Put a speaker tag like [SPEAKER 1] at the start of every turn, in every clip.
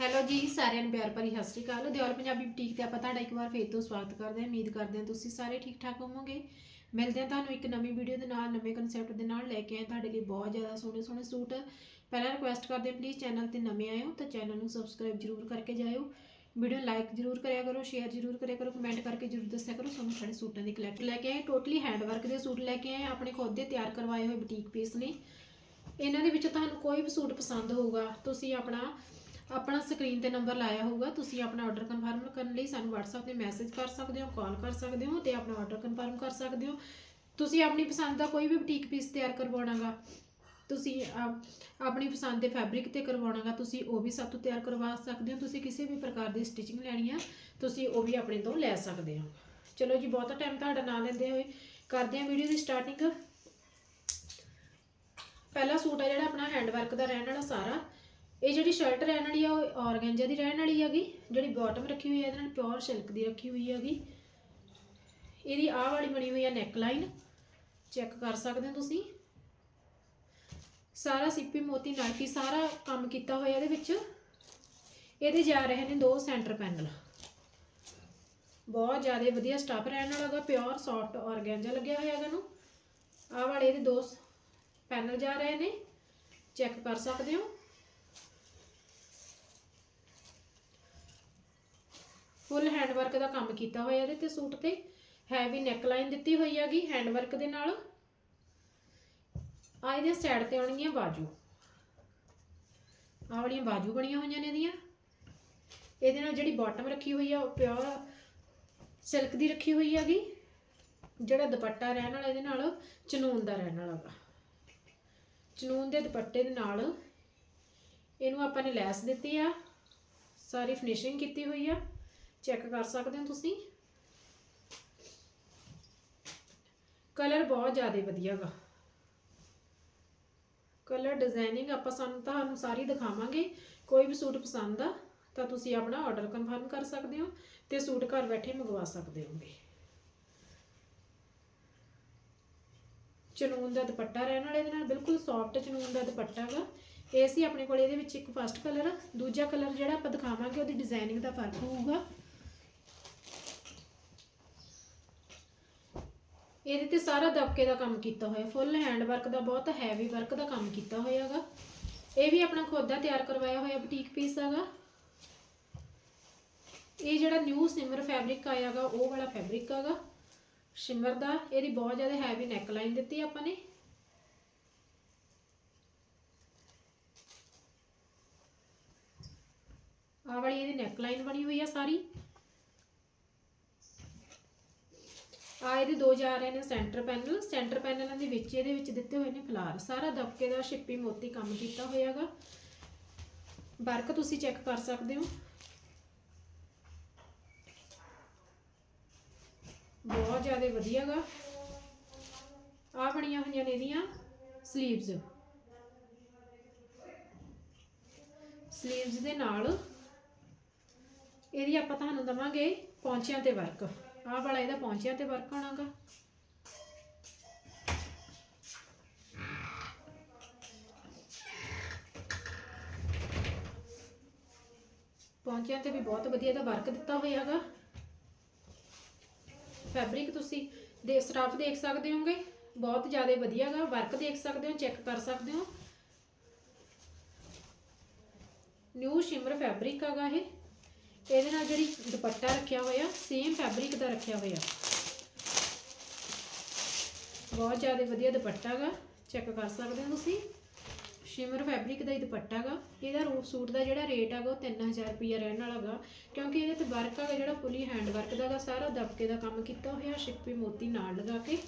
[SPEAKER 1] Hello ਜੀ, ਸਾਰਿਆਂ ਨੂੰ ਪਿਆਰ ਭਰੀ ਸਤਿ ਸ਼੍ਰੀ ਅਕਾਲ। ਦਿਓਲ ਪੰਜਾਬੀ ਬੁਟੀਕ ਤੇ ਆਪਾਂ ਤੁਹਾਡਾ ਇੱਕ ਵਾਰ ਫੇਰ ਤੋਂ ਸਵਾਗਤ ਕਰਦੇ ਹਾਂ। ਉਮੀਦ ਕਰਦੇ ਹਾਂ ਤੁਸੀਂ ਸਾਰੇ ਠੀਕ ਠਾਕ ਹੋਵੋਗੇ। ਮਿਲਦੇ ਹਾਂ ਤੁਹਾਨੂੰ ਇੱਕ ਨਵੀਂ ਵੀਡੀਓ ਦੇ ਨਾਲ, ਨਵੇਂ ਕਨਸੈਪਟ ਦੇ ਨਾਲ। ਲੈ ਕੇ ਆਏ ਤੁਹਾਡੇ ਲਈ ਬਹੁਤ ਜ਼ਿਆਦਾ ਸੋਹਣੇ ਸੋਹਣੇ ਸੂਟ। ਪਹਿਲਾਂ ਰਿਕੁਐਸਟ ਕਰਦੇ ਹਾਂ ਪਲੀਜ਼ ਚੈਨਲ ਤੇ ਨਵੇਂ ਆਏ ਹੋ ਤਾਂ ਚੈਨਲ ਨੂੰ ਸਬਸਕ੍ਰਾਈਬ ਜਰੂਰ ਕਰਕੇ ਜਾਇਓ। ਵੀਡੀਓ ਲਾਈਕ ਜਰੂਰ ਕਰਿਆ ਕਰੋ ਸ਼ੇਅਰ ਜਰੂਰ ਕਰਿਆ ਕਰੋ ਕਮੈਂਟ ਕਰਕੇ ਜਰੂਰ ਦੱਸਿਆ ਕਰੋ। ਤੁਹਾਨੂੰ ਸਾਡੇ ਸੂਟਾਂ ਦੀ ਕਲੈਕਟ ਲੈ ਕੇ ਆਏ ਟੋਟਲੀ ਹੈਂਡ ਵਰਕ ਦੇ ਸੂਟ ਲੈ ਕੇ ਆਏ ਆਪਣੇ ਖੁਦ ਦੇ ਤਿਆਰ ਕਰਵਾਏ ਹੋਏ ਬੁਟੀਕ ਪੀਸ ਨੇ। ਇਹਨਾਂ ਦੇ ਵਿੱਚ ਤੁਹਾਨੂੰ ਕੋਈ ਵੀ ਸੂਟ ਪਸੰਦ ਹੋਊਗਾ, ਤੁਸੀਂ ਆਪਣਾ ਆਪਣਾ ਸਕਰੀਨ ਤੇ ਨੰਬਰ ਲਾਇਆ ਹੋਊਗਾ, ਤੁਸੀਂ ਆਪਣਾ ਆਰਡਰ ਕਨਫਰਮ ਕਰਨ ਲਈ ਸਾਨੂੰ WhatsApp ਤੇ ਮੈਸੇਜ ਕਰ ਸਕਦੇ ਹੋ ਕਾਲ ਕਰ ਸਕਦੇ ਹੋ ਤੇ ਆਪਣਾ ਆਰਡਰ ਕਨਫਰਮ ਕਰ ਸਕਦੇ ਹੋ। ਤੁਸੀਂ ਆਪਣੀ ਪਸੰਦ ਦਾ ਕੋਈ ਵੀ ਬੁਟੀਕ ਪੀਸ ਤਿਆਰ ਕਰਵਾਉਣਾਗਾ, ਤੁਸੀਂ ਆਪਣੀ ਪਸੰਦ ਦੇ ਫੈਬਰਿਕ ਤੇ ਕਰਵਾਉਣਾਗਾ, ਤੁਸੀਂ ਉਹ ਵੀ ਸਾਤੋਂ ਤਿਆਰ ਕਰਵਾ ਸਕਦੇ ਹੋ, ਤੁਸੀਂ ਕਿਸੇ ਵੀ ਪ੍ਰਕਾਰ ਦੀ ਸਟਿਚਿੰਗ ਲੈਣੀ ਆ, ਤੁਸੀਂ ਉਹ ਵੀ ਆਪਣੇ ਤੋਂ ਲੈ ਸਕਦੇ ਹੋ। ਚਲੋ ਜੀ, ਬਹੁਤਾ ਟਾਈਮ ਤੁਹਾਡਾ ਨਾ ਲੈਂਦੇ ਹੋਏ, ਕਰਦੇ ਹਾਂ ਵੀਡੀਓ ਦੀ ਸਟਾਰਟਿੰਗ ਪਹਿਲਾ ਸੂਟ ਆ ਜਿਹੜਾ ਆਪਣਾ ਹੈਂਡ ਵਰਕ ਦਾ ਰਹਿਣ ਵਾਲਾ ਸਾਰਾ। ਇਹ ਜਿਹੜੀ ਸ਼ਰਟ ਰਹਿਣ ਵਾਲੀ ਆ, ਉਹ ਔਰਗੈਂਜਾ ਦੀ ਰਹਿਣ ਵਾਲੀ ਹੈਗੀ, ਜਿਹੜੀ ਬਾਟਮ ਰੱਖੀ ਹੋਈ ਹੈ ਇਹਦੇ ਨਾਲ ਪਿਓਰ ਸਿਲਕ ਦੀ ਰੱਖੀ ਹੋਈ ਹੈਗੀ। ਇਹਦੀ ਆਹ ਵਾਲੀ ਬਣੀ ਹੋਈ ਆ ਨੈਕ ਲਾਈਨ ਚੈੱਕ ਕਰ ਸਕਦੇ ਹੋ ਤੁਸੀਂ। ਸਾਰਾ ਸਿੱਪੀ ਮੋਤੀ ਨਾਲ ਕੀ ਸਾਰਾ ਕੰਮ ਕੀਤਾ ਹੋਇਆ ਇਹਦੇ ਵਿੱਚ। ਇਹਦੇ ਜਾ ਰਹੇ ਨੇ ਦੋ ਸੈਂਟਰ ਪੈਨਲ ਬਹੁਤ ਜ਼ਿਆਦਾ ਵਧੀਆ ਸਟਾਫ ਰਹਿਣ ਵਾਲਾ ਹੈਗਾ ਪਿਓਰ ਸੌਫਟ ਔਰਗੈਂਜਾ ਲੱਗਿਆ ਹੋਇਆ ਹੈਗਾ ਨੂੰ ਆਹ ਵਾਲੇ ਇਹਦੇ ਦੋ ਪੈਨਲ ਜਾ ਰਹੇ ਨੇ। ਚੈੱਕ ਕਰ ਸਕਦੇ ਹੋ। ਫੁੱਲ ਹੈਂਡਵਰਕ ਦਾ ਕੰਮ ਕੀਤਾ ਹੋਇਆ ਇਹਦੇ ਤੇ ਸੂਟ ਤੇ। ਹੈਵੀ ਨੈਕਲਾਈਨ ਦਿੱਤੀ ਹੋਈ ਹੈਗੀ ਹੈਂਡਵਰਕ ਦੇ ਨਾਲ। ਆ ਇਹਦੇ ਸਾਈਡ ਤੇ ਆਉਣਗੀਆਂ ਬਾਜੂ। ਆ ਵਾਲੀਆਂ ਬਾਜੂ ਬਣੀਆਂ ਹੋਈਆਂ ਨੇ ਇਹਦੀਆਂ। ਇਹਦੇ ਨਾਲ ਜਿਹੜੀ ਬਾਟਮ ਰੱਖੀ ਹੋਈ ਆ, ਉਹ ਪਿਓਰ ਸਿਲਕ ਦੀ ਰੱਖੀ ਹੋਈ ਹੈਗੀ। ਜਿਹੜਾ ਦੁਪੱਟਾ ਰਹਿਣ ਵਾਲਾ ਇਹਦੇ ਨਾਲ, ਚਨੂਨ ਦਾ ਰਹਿਣ ਵਾਲਾ ਵਾ। ਚਨੂਨ ਦੇ ਦੁਪੱਟੇ ਦੇ ਨਾਲ ਇਹਨੂੰ ਆਪਾਂ ਨੇ ਲੈਸ ਦਿੱਤੀ ਆ। ਸਾਰੀ ਫਿਨਿਸ਼ਿੰਗ ਕੀਤੀ ਹੋਈ ਆ। ਚੈੱਕ ਕਰ ਸਕਦੇ ਹੋ ਤੁਸੀਂ? ਕਲਰ ਬਹੁਤ ਜ਼ਿਆਦਾ ਵਧੀਆ ਗਾ। ਕਲਰ ਡਿਜ਼ਾਈਨਿੰਗ ਆਪਾਂ ਸਾਨੂੰ ਤੁਹਾਨੂੰ ਸਾਰੀ ਦਿਖਾਵਾਂਗੇ। ਕੋਈ ਵੀ ਸੂਟ ਪਸੰਦ ਆ, ਤਾਂ ਤੁਸੀਂ ਆਪਣਾ ਆਰਡਰ ਕਨਫਰਮ ਕਰ ਸਕਦੇ ਹੋ ਤੇ ਸੂਟ ਘਰ ਬੈਠੇ ਮੰਗਵਾ ਸਕਦੇ ਹੋਗੇ। ਚਨੂਨ ਦਾ ਦੁਪੱਟਾ ਰਹਿਣ ਵਾਲੇ ਦੇ ਨਾਲ ਬਿਲਕੁਲ ਸੌਫਟ ਚਨੂਨ ਦਾ ਦੁਪੱਟਾ ਗਾ। ਇਹ ਸੀ ਆਪਣੇ ਕੋਲ, ਇਹਦੇ ਵਿੱਚ ਇੱਕ ਫਸਟ ਕਲਰ ਦੂਜਾ ਕਲਰ ਜਿਹੜਾ ਆਪਾਂ ਦਿਖਾਵਾਂਗੇ, ਉਹਦੀ ਡਿਜ਼ਾਈਨਿੰਗ ਦਾ ਫ਼ਰਕ ਹੋਊਗਾ। ਇਹਦੇ ਤੇ ਸਾਰਾ ਦਬਕੇ ਦਾ ਕੰਮ ਕੀਤਾ ਹੋਇਆ ਫੁੱਲ ਹੈਂਡ ਵਰਕ ਦਾ ਬਹੁਤ ਹੈਵੀ ਵਰਕ ਦਾ ਕੰਮ ਕੀਤਾ ਹੋਇਆ ਹੈਗਾ ਇਹ ਵੀ ਆਪਣਾ ਖੁਦ ਦਾ ਤਿਆਰ ਕਰਵਾਇਆ ਹੋਇਆ ਬੁਟੀਕ ਪੀਸ ਹੈਗਾ। ਇਹ ਜਿਹੜਾ ਨਿਊ ਸਿਮਰ ਫੈਬਰਿਕ ਆਇਆਗਾ, ਉਹ ਵਾਲਾ ਫੈਬਰਿਕ ਹੈਗਾ। ਸ਼ਿਮਰ ਦਾ, ਇਹਦੀ ਬਹੁਤ ਜ਼ਿਆਦਾ ਹੈਵੀ ਨੈਕ ਲਾਈਨ ਦਿੱਤੀ ਆਪਾਂ ਨੇ। ਆ ਵਾਲੀ ਇਹਦੀ ਨੈਕ ਲਾਈਨ ਬਣੀ ਹੋਈ ਆ ਸਾਰੀ। ਆ ਇਹਦੇ ਦੋ ਜਾ ਰਹੇ ਨੇ ਸੈਂਟਰ ਪੈਨਲ। ਸੈਂਟਰ ਪੈਨਲਾਂ ਦੇ ਵਿੱਚ ਇਹਦੇ ਵਿੱਚ ਦਿੱਤੇ ਹੋਏ ਨੇ ਫਲਾਰ। ਸਾਰਾ ਦਬਕੇ ਦਾ ਛਿੱਪੀ ਮੋਤੀ ਕੰਮ ਕੀਤਾ ਹੋਇਆਗਾ। ਵਰਕ ਤੁਸੀਂ ਚੈੱਕ ਕਰ ਸਕਦੇ ਹੋ। ਬਹੁਤ ਜ਼ਿਆਦਾ ਵਧੀਆਗਾ। ਆ ਬਣੀਆਂ ਹੋਈਆਂ ਨੇ ਇਹਦੀਆਂ 슬ੀਵਸ 슬ੀਵਸ ਦੇ ਨਾਲ ਇਹਦੀ ਆਪਾਂ ਤੁਹਾਨੂੰ ਦਵਾਂਗੇ ਪੌਂਚਿਆਂ ਤੇ ਵਰਕ। ਆਹ ਵਾਲਾ ਇਹਦਾ ਪਹੁੰਚਿਆ ਤੇ ਵਰਕ ਹੋਣਾਗਾ ਪਹੁੰਚਿਆ ਤੇ ਵੀ ਬਹੁਤ ਵਧੀਆ ਇਹਦਾ ਵਰਕ ਦਿੱਤਾ ਹੋਇਆ ਹੈਗਾ ਫੈਬਰਿਕ ਤੁਸੀਂ ਦੇ ਸਟਾਫ ਦੇਖ ਸਕਦੇ ਹੋਗੇ, ਬਹੁਤ ਜ਼ਿਆਦਾ ਵਧੀਆ ਹੈਗਾ ਵਰਕ ਦੇਖ ਸਕਦੇ ਹੋ ਚੈੱਕ ਕਰ ਸਕਦੇ ਹੋ। ਨਿਊ ਸ਼ਿਮਰ ਫੈਬਰਿਕ ਹੈਗਾ ਇਹ। ਇਹਦੇ ਨਾਲ ਜਿਹੜੀ ਦੁਪੱਟਾ ਰੱਖਿਆ ਹੋਇਆ ਸੇਮ ਫੈਬਰਿਕ ਦਾ ਰੱਖਿਆ ਹੋਇਆ। ਬਹੁਤ ਜ਼ਿਆਦਾ ਵਧੀਆ ਦੁਪੱਟਾ ਗਾ ਚੈੱਕ ਕਰ ਸਕਦੇ ਹੋ ਤੁਸੀਂ। ਸ਼ਿਮਰ ਫੈਬਰਿਕ ਦਾ ਹੀ ਦੁਪੱਟਾ ਗਾ। ਇਹਦਾ ਰੂਪ ਸੂਟ ਦਾ ਜਿਹੜਾ ਰੇਟ ਹੈਗਾ ਉਹ 3000 ਰੁਪਈਆ ਰਹਿਣ ਵਾਲਾ ਗਾ, ਕਿਉਂਕਿ ਇਹਦੇ ਤੇ ਵਰਕ ਹੈਗਾ ਜਿਹੜਾ ਫੁੱਲੀ ਹੈਂਡ ਵਰਕ ਦਾ ਗਾ, ਸਾਰਾ ਦਬਕੇ ਦਾ ਕੰਮ ਕੀਤਾ ਹੋਇਆ ਸ਼ਿੱਪੀ ਮੋਤੀ ਨਾਲ ਲਗਾ ਕੇ।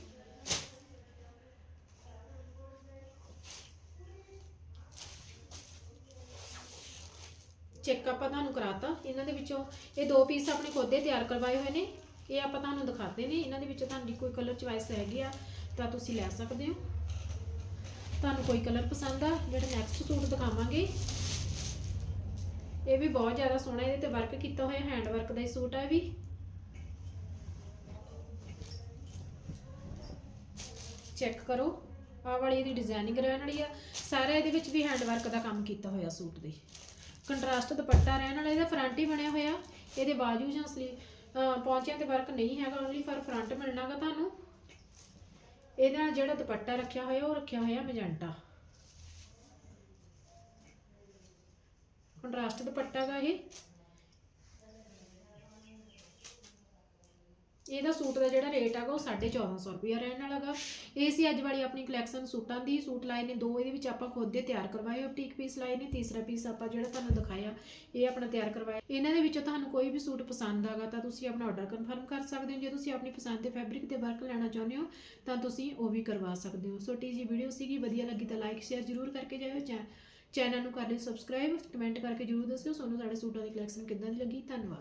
[SPEAKER 1] ਚੈੱਕ ਆਪਾਂ ਤੁਹਾਨੂੰ ਕਰਾਤਾ। ਇਹਨਾਂ ਦੇ ਵਿੱਚੋਂ ਇਹ ਦੋ ਪੀਸ ਆਪਣੇ ਖੁਦ ਦੇ ਤਿਆਰ ਕਰਵਾਏ ਹੋਏ ਨੇ। ਇਹ ਆਪਾਂ ਤੁਹਾਨੂੰ ਦਿਖਾਤੇ ਨੇ। ਇਹਨਾਂ ਦੇ ਵਿੱਚੋਂ ਤੁਹਾਡੀ ਕੋਈ ਕਲਰ ਚੁਆਇਸ ਹੈਗੀ ਆ, ਤਾਂ ਤੁਸੀਂ ਲੈ ਸਕਦੇ ਹੋ। ਤੁਹਾਨੂੰ ਕੋਈ ਕਲਰ ਪਸੰਦ ਆ, ਜਿਹੜਾ ਨੈਕਸਟ ਸੂਟ ਦਿਖਾਵਾਂਗੇ। ਇਹ ਵੀ ਬਹੁਤ ਜ਼ਿਆਦਾ ਸੋਹਣਾ ਇਹਦੇ ਤੇ ਵਰਕ ਕੀਤਾ ਹੋਇਆ ਹੈਂਡ ਵਰਕ ਦਾ ਹੀ ਸੂਟ ਆ ਵੀ। ਚੈੱਕ ਕਰੋ। ਆ ਵਾਲੀ ਇਹਦੀ ਡਿਜ਼ਾਈਨਿੰਗ ਰਹਿਣ ਵਾਲੀ ਆ। ਸਾਰਾ ਇਹਦੇ ਵਿੱਚ ਵੀ ਹੈਂਡ ਵਰਕ ਦਾ ਕੰਮ ਕੀਤਾ ਹੋਇਆ ਸੂਟ ਦੇ। ਕੰਟਰਾਸਟ ਦੁਪੱਟਾ ਰਹਿਣ ਵਾਲਾ, ਇਹਦਾ ਫਰੰਟ ਹੀ ਬਣਿਆ ਹੋਇਆ। ਇਹਦੇ ਬਾਜੂ ਜਾਂ ਸਲੀ ਪੌਂਚਿਆਂ ਤੇ ਵਰਕ ਨਹੀਂ ਹੈਗਾ ਓਨਲੀ ਫਰ ਫਰੰਟ ਮਿਲਣਾਗਾ ਤੁਹਾਨੂੰ। ਇਹਦੇ ਨਾਲ ਜਿਹੜਾ ਦੁਪੱਟਾ ਰੱਖਿਆ ਹੋਇਆ, ਉਹ ਰੱਖਿਆ ਹੋਇਆ ਮੈਜੈਂਟਾ। ਕੰਟਰਾਸਟ ਦੁਪੱਟਾ ਗਾ ਇਹ। ਇਹਦਾ ਸੂਟ ਦਾ ਜਿਹੜਾ ਰੇਟ ਹੈਗਾ ਉਹ 1450 ਰੁਪਿਆ ਰਹਿਣ ਵਾਲਾ ਹੈਗਾ ਇਹ ਸੀ ਅੱਜ ਵਾਲੀ ਆਪਣੀ ਕਲੈਕਸ਼ਨ ਸੂਟਾਂ ਦੀ। ਸੂਟ ਲਾਏ ਨੇ ਦੋ, ਇਹਦੇ ਵਿੱਚ ਆਪਾਂ ਖੁਦ ਦੇ ਤਿਆਰ ਕਰਵਾਏ ਬੁਟੀਕ ਪੀਸ ਲਾਏ ਨੇ, ਤੀਸਰਾ ਪੀਸ ਆਪਾਂ ਜਿਹੜਾ ਤੁਹਾਨੂੰ ਦਿਖਾਇਆ, ਇਹ ਆਪਣਾ ਤਿਆਰ ਕਰਵਾਇਆ। ਇਹਨਾਂ ਦੇ ਵਿੱਚੋਂ ਤੁਹਾਨੂੰ ਕੋਈ ਵੀ ਸੂਟ ਪਸੰਦ ਆਗਾ ਤਾਂ ਤੁਸੀਂ ਆਪਣਾ ਆਰਡਰ ਕਨਫਰਮ ਕਰ ਸਕਦੇ ਹੋ। ਜੇ ਤੁਸੀਂ ਆਪਣੀ ਪਸੰਦ ਦੇ ਫੈਬਰਿਕ ਤੇ ਵਰਕ ਲੈਣਾ ਚਾਹੁੰਦੇ ਹੋ, ਤਾਂ ਤੁਸੀਂ ਉਹ ਵੀ ਕਰਵਾ ਸਕਦੇ ਹੋ। ਛੋਟੀ ਜੀ ਵੀਡੀਓ ਸੀਗੀ, ਵਧੀਆ ਲੱਗੀ ਤਾਂ ਲਾਈਕ ਸ਼ੇਅਰ ਜ਼ਰੂਰ ਕਰਕੇ ਜਾਇਓ। ਚੈ- ਚੈਨਲ ਨੂੰ ਕਰ ਲਿਓ ਸਬਸਕ੍ਰਾਈਬ ਕਮੈਂਟ ਕਰਕੇ ਜ਼ਰੂਰ ਦੱਸਿਓ ਤੁਹਾਨੂੰ ਸਾਡੇ ਸੂਟਾਂ ਦੀ ਕਲੈਕਸ਼ਨ ਕਿੱਦਾਂ ਦੀ ਲੱਗੀ। ਧੰਨਵਾਦ।